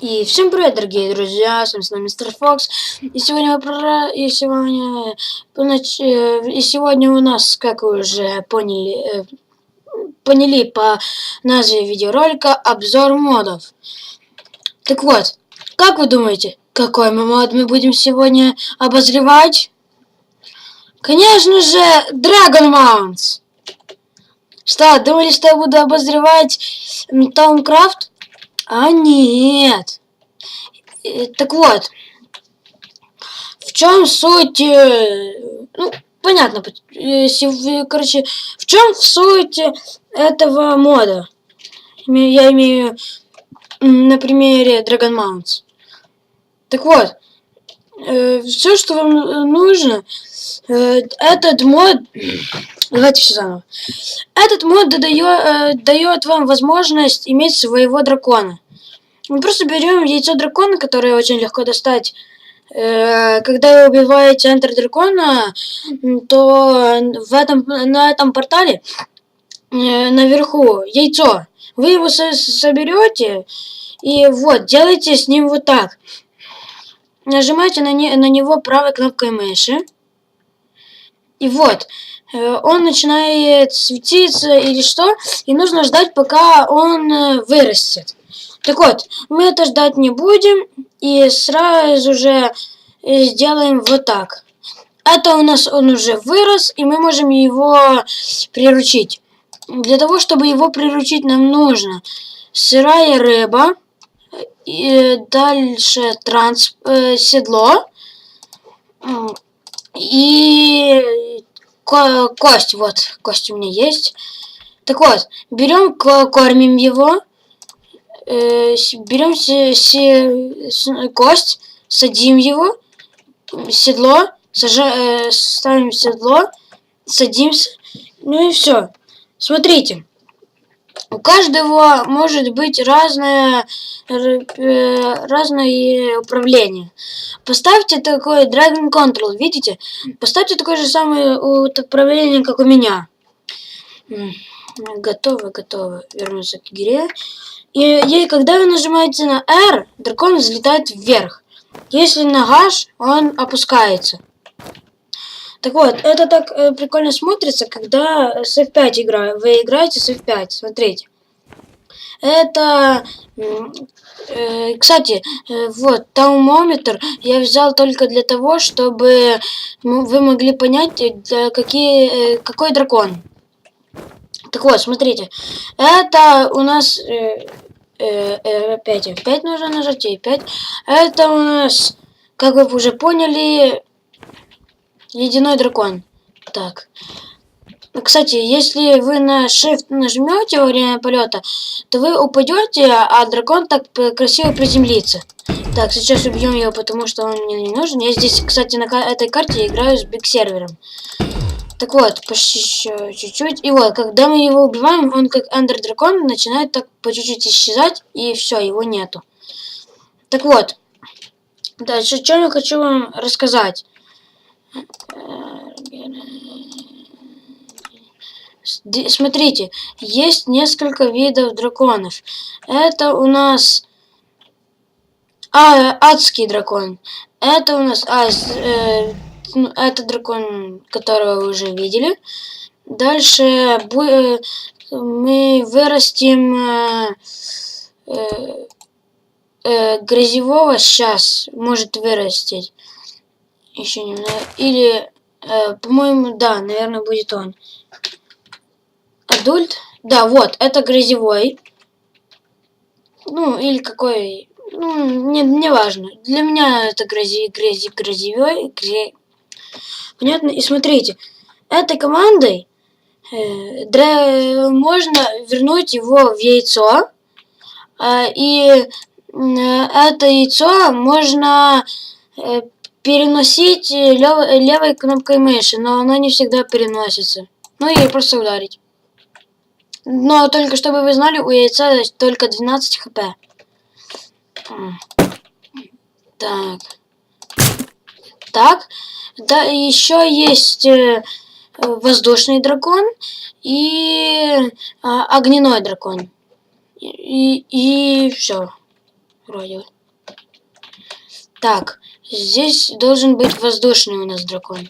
И всем привет, дорогие друзья, с вами Мистер Фокс. И сегодня мы про... И сегодня... Э, и сегодня у нас, как вы уже поняли, э, поняли по назве видеоролика, обзор модов. Так вот, как вы думаете, какой мы мод мы будем сегодня обозревать? Конечно же, Dragon Mounts. Что, думали, что я буду обозревать Таумкрафт? А нет. Э, так вот. В чем суть... Э, ну, понятно. Если, короче, в чем суть этого мода? Я имею на примере Dragon Mounts. Так вот, э, все, что вам нужно, э, этот мод... Давайте все заново. Этот мод э, дает вам возможность иметь своего дракона. Мы просто берем яйцо дракона, которое очень легко достать. Э, когда вы убиваете Enter дракона, то в этом, на этом портале э, наверху яйцо. Вы его соберете и вот, делайте с ним вот так. Нажимаете на, не, на него правой кнопкой мыши. И вот, э, он начинает светиться или что, и нужно ждать, пока он вырастет. Так вот, мы это ждать не будем и сразу же э, сделаем вот так. Это у нас он уже вырос, и мы можем его приручить. Для того, чтобы его приручить, нам нужно сырая рыба, и дальше транс, э, седло и ко кость. Вот, кость у меня есть. Так вот, берем, кормим его берем се, се, кость, садим его, седло, сажа, э, ставим седло, садимся, ну и все. Смотрите, у каждого может быть разное, э, разное управление. Поставьте такой Dragon Control, видите? Поставьте такое же самое управление, как у меня. Готово, готово. Вернуться к игре. И, и когда вы нажимаете на R, дракон взлетает вверх. Если на H, он опускается. Так вот, это так э, прикольно смотрится, когда с F5 играю. Вы играете с F5, смотрите. Это, э, кстати, э, вот, таумометр я взял только для того, чтобы вы могли понять, э, какие, э, какой дракон. Так вот, смотрите, это у нас э, э, э, 5 F5 нужно нажать, и 5. Это у нас, как вы уже поняли, ледяной дракон. Так. Кстати, если вы на Shift нажмете во время полета, то вы упадете, а дракон так красиво приземлится. Так, сейчас убьем его, потому что он мне не нужен. Я здесь, кстати, на этой карте играю с биг сервером. Так вот, почти еще чуть-чуть. И вот, когда мы его убиваем, он как Эндер Дракон начинает так по чуть-чуть исчезать, и все, его нету. Так вот, дальше, что я хочу вам рассказать. Смотрите, есть несколько видов драконов. Это у нас а, адский дракон. Это у нас а, э, ну, это дракон, которого вы уже видели. Дальше э, мы вырастим э, э, э, грязевого сейчас может вырастить. Еще немного. Или, э, по-моему, да, наверное, будет он. Адульт. Да, вот, это грязевой. Ну, или какой... Ну, не, не важно. Для меня это грязи, грязи, грязевой, грязевой Понятно? И смотрите, этой командой э, можно вернуть его в яйцо. Э, и э, это яйцо можно э, переносить лев левой кнопкой мыши, но оно не всегда переносится. Ну и просто ударить. Но только чтобы вы знали, у яйца только 12 хп. Так. Так. Да, еще есть э, воздушный дракон и э, огненной дракон. И, и все. Вроде. Так, здесь должен быть воздушный у нас дракон.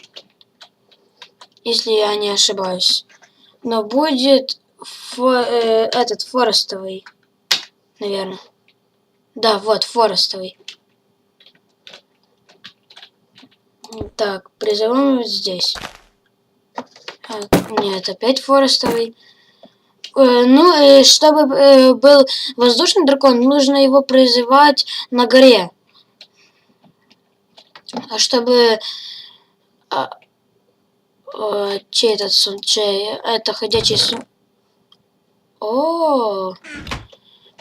Если я не ошибаюсь. Но будет фо э, этот форестовый, наверное. Да, вот, форестовый. Так, призовем здесь. Нет, опять форестовый. Э, ну, э, чтобы э, был воздушный дракон, нужно его призывать на горе. А чтобы... А, а, чей этот сон? Чей? Это ходячий сон. О,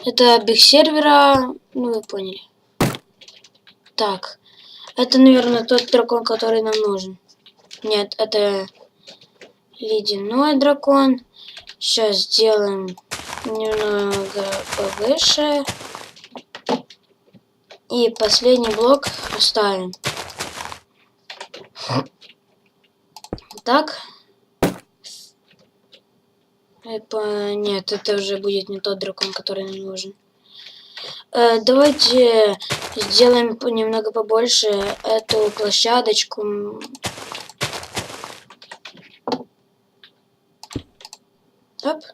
это биг сервера. Ну, вы поняли. Так. Это, наверное, тот дракон, который нам нужен. Нет, это ледяной дракон. Сейчас сделаем немного повыше. И последний блок оставим. Так. Это, нет, это уже будет не тот дракон, который нам нужен. Э, давайте сделаем немного побольше эту площадочку. Оп.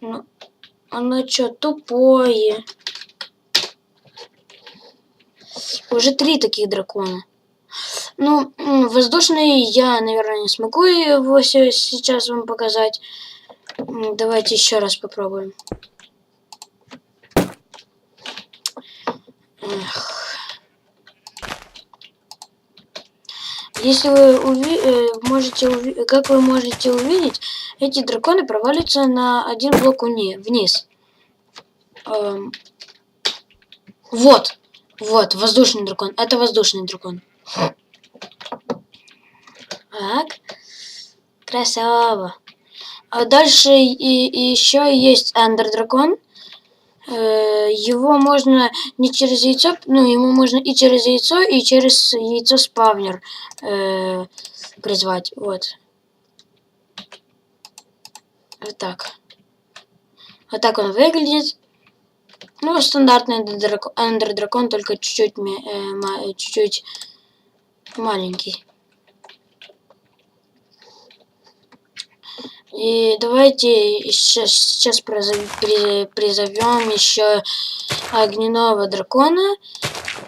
Ну, оно что, тупое. Уже три таких дракона. Ну, воздушный я, наверное, не смогу его сейчас вам показать. Давайте еще раз попробуем. Если вы уви э, можете уви как вы можете увидеть, эти драконы провалятся на один блок вниз. Эм. Вот, вот, воздушный дракон. Это воздушный дракон. Так. Красава. А дальше и, и еще есть Эндер дракон. Э, его можно не через яйцо, ну, ему можно и через яйцо, и через яйцо спавнер э, призвать. Вот. Вот так. Вот так он выглядит. Ну, стандартный эндер дракон, только чуть-чуть э, чуть-чуть маленький. И давайте сейчас, сейчас призовем еще огненного дракона.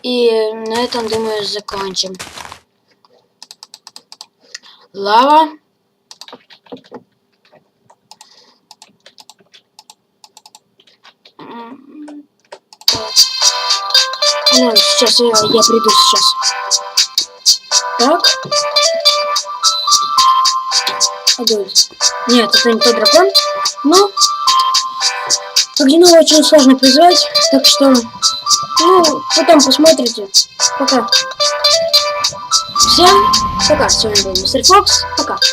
И на этом, думаю, закончим. Лава. Ну, сейчас я, я приду сейчас. Так. Нет, это не тот дракон. Но Огненного очень сложно призвать, так что, ну, потом посмотрите. Пока. Всем пока. С вами был Мистер Фокс. Пока.